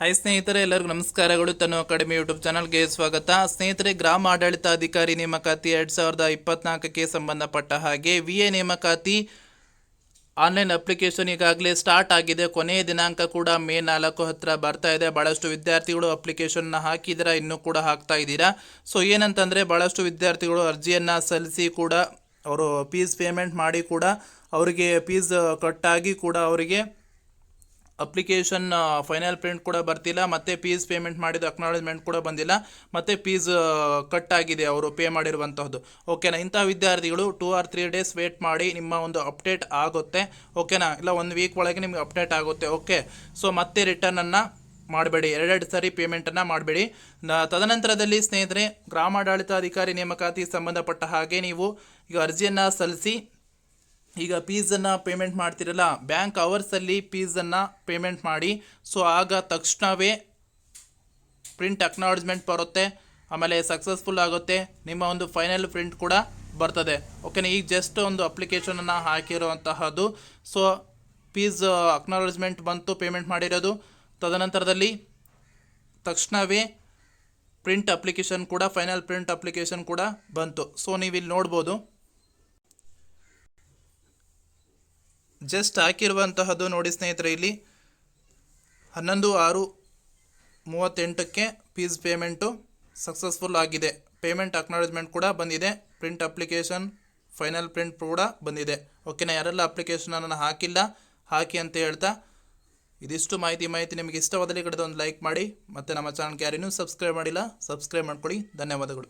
Hi ಸ್ನೇಹಿತರೆ, ಎಲ್ಲರಿಗೂ ನಮಸ್ಕಾರಗಳು. ತನ್ನ ಅಕಾಡೆಮಿ ಯೂಟ್ಯೂಬ್ ಚಾನಲ್ಗೆ ಸ್ವಾಗತ. ಸ್ನೇಹಿತರೆ ಗ್ರಾಮ ಆಡಳಿತಾಧಿಕಾರಿ ನೇಮಕಾತಿ ಎರಡು ಸಾವಿರದ ಇಪ್ಪತ್ನಾಲ್ಕಕ್ಕೆ ಸಂಬಂಧಪಟ್ಟ ಹಾಗೆ ವಿ ಎ ನೇಮಕಾತಿ ಆನ್ಲೈನ್ ಅಪ್ಲಿಕೇಶನ್ ಈಗಾಗಲೇ ಸ್ಟಾರ್ಟ್ ಆಗಿದೆ. ಕೊನೆಯ ದಿನಾಂಕ ಕೂಡ ಮೇ ನಾಲ್ಕು ಹತ್ತಿರ ಬರ್ತಾ ಇದೆ. ಭಾಳಷ್ಟು ವಿದ್ಯಾರ್ಥಿಗಳು ಅಪ್ಲಿಕೇಶನ್ನ ಹಾಕಿದ್ದೀರಾ ಇನ್ನೂ ಕೂಡ ಹಾಕ್ತಾ ಇದ್ದೀರಾ? ಸೊ ಏನಂತಂದರೆ ಭಾಳಷ್ಟು ವಿದ್ಯಾರ್ಥಿಗಳು ಅರ್ಜಿಯನ್ನು ಸಲ್ಲಿಸಿ ಕೂಡ, ಅವರು ಫೀಸ್ ಪೇಮೆಂಟ್ ಮಾಡಿ ಕೂಡ, ಅವರಿಗೆ ಫೀಸ್ ಕಟ್ಟಾಗಿ ಕೂಡ ಅವರಿಗೆ ಅಪ್ಲಿಕೇಶನ್ ಫೈನಲ್ ಪ್ರಿಂಟ್ ಕೂಡ ಬರ್ತಿಲ್ಲ, ಮತ್ತೆ ಫೀಸ್ ಪೇಮೆಂಟ್ ಮಾಡಿದ ಅಕ್ನಾಲೇಜ್ಮೆಂಟ್ ಕೂಡ ಬಂದಿಲ್ಲ, ಮತ್ತೆ ಫೀಸ್ ಕಟ್ ಆಗಿದೆ ಅವರು ಪೇ ಮಾಡಿರುವಂತಹದ್ದು. ಓಕೆನಾ ಇಂಥ ವಿದ್ಯಾರ್ಥಿಗಳು two or three days wait ಮಾಡಿ ನಿಮ್ಮ ಒಂದು ಅಪ್ಡೇಟ್ ಆಗುತ್ತೆ. ಓಕೆನಾ ಇಲ್ಲ, ಒಂದು ವೀಕ್ ಒಳಗೆ ನಿಮ್ಗೆ ಅಪ್ಡೇಟ್ ಆಗುತ್ತೆ. ಓಕೆ ಸೊ ಮತ್ತೆ ರಿಟರ್ನನ್ನು ಮಾಡಬೇಡಿ. ಎರಡೆರಡು ಸರಿ ಪೇಮೆಂಟನ್ನು ಮಾಡಬೇಡಿ. ತದನಂತರದಲ್ಲಿ ಸ್ನೇಹಿತರೆ, ಗ್ರಾಮಾಡಳಿತಾಧಿಕಾರಿ ನೇಮಕಾತಿ ಸಂಬಂಧಪಟ್ಟ ಹಾಗೆ ನೀವು ಈಗ ಅರ್ಜಿಯನ್ನು ಸಲ್ಲಿಸಿ ಈಗ ಫೀಸನ್ನು ಪೇಮೆಂಟ್ ಮಾಡ್ತಿರಲ್ಲ, ಬ್ಯಾಂಕ್ ಅವರ್ಸಲ್ಲಿ ಫೀಸನ್ನು ಪೇಮೆಂಟ್ ಮಾಡಿ, ಸೊ ಆಗ ತಕ್ಷಣವೇ ಪ್ರಿಂಟ್ ಅಕ್ನಾಲಜ್ಮೆಂಟ್ ಬರುತ್ತೆ, ಆಮೇಲೆ ಸಕ್ಸಸ್ಫುಲ್ ಆಗುತ್ತೆ, ನಿಮ್ಮ ಒಂದು ಫೈನಲ್ ಪ್ರಿಂಟ್ ಕೂಡ ಬರ್ತದೆ. ಓಕೆನಾ ಈಗ ಜಸ್ಟ್ ಒಂದು ಅಪ್ಲಿಕೇಶನನ್ನು ಹಾಕಿರುವಂತಹದ್ದು, ಸೊ ಫೀಸ್ ಅಕ್ನಾಲಜ್ಮೆಂಟ್ ಬಂತು ಪೇಮೆಂಟ್ ಮಾಡಿರೋದು. ತದನಂತರದಲ್ಲಿ ತಕ್ಷಣವೇ ಪ್ರಿಂಟ್ ಅಪ್ಲಿಕೇಶನ್ ಕೂಡ ಫೈನಲ್ ಪ್ರಿಂಟ್ ಅಪ್ಲಿಕೇಶನ್ ಕೂಡ ಬಂತು. ಸೊ ನೀವು ಇಲ್ಲಿ ನೋಡ್ಬೋದು. ಜಸ್ಟ್ ಹಾಕಿರುವಂತಹದ್ದು ನೋಡಿ ಸ್ನೇಹಿತರೆ, ಇಲ್ಲಿ ಹನ್ನೊಂದು ಆರು ಮೂವತ್ತೆಂಟಕ್ಕೆ ಫೀಸ್ ಪೇಮೆಂಟು ಸಕ್ಸಸ್ಫುಲ್ ಆಗಿದೆ. ಪೇಮೆಂಟ್ ಅಕ್ನಾಲಜ್ಮೆಂಟ್ ಕೂಡ ಬಂದಿದೆ. ಪ್ರಿಂಟ್ ಅಪ್ಲಿಕೇಶನ್ ಫೈನಲ್ ಪ್ರಿಂಟ್ ಕೂಡ ಬಂದಿದೆ. ಓಕೆನಾ ಯಾರೆಲ್ಲ ಅಪ್ಲಿಕೇಶನ್ ಅಪ್ಲಿಕೇಶನನ್ನು ಹಾಕಿಲ್ಲ, ಹಾಕಿ ಅಂತ ಹೇಳ್ತಾ ಇದಿಷ್ಟು ಮಾಹಿತಿ ಮಾಹಿತಿ ನಿಮಗೆ ಇಷ್ಟವಾದಲ್ಲಿ ಕಡೆದ ಒಂದು ಲೈಕ್ ಮಾಡಿ, ಮತ್ತು ನಮ್ಮ ಚಾನಲ್ಗೆ ಯಾರೇನೂ ಸಬ್ಸ್ಕ್ರೈಬ್ ಮಾಡಿಲ್ಲ ಸಬ್ಸ್ಕ್ರೈಬ್ ಮಾಡ್ಕೊಳ್ಳಿ. ಧನ್ಯವಾದಗಳು.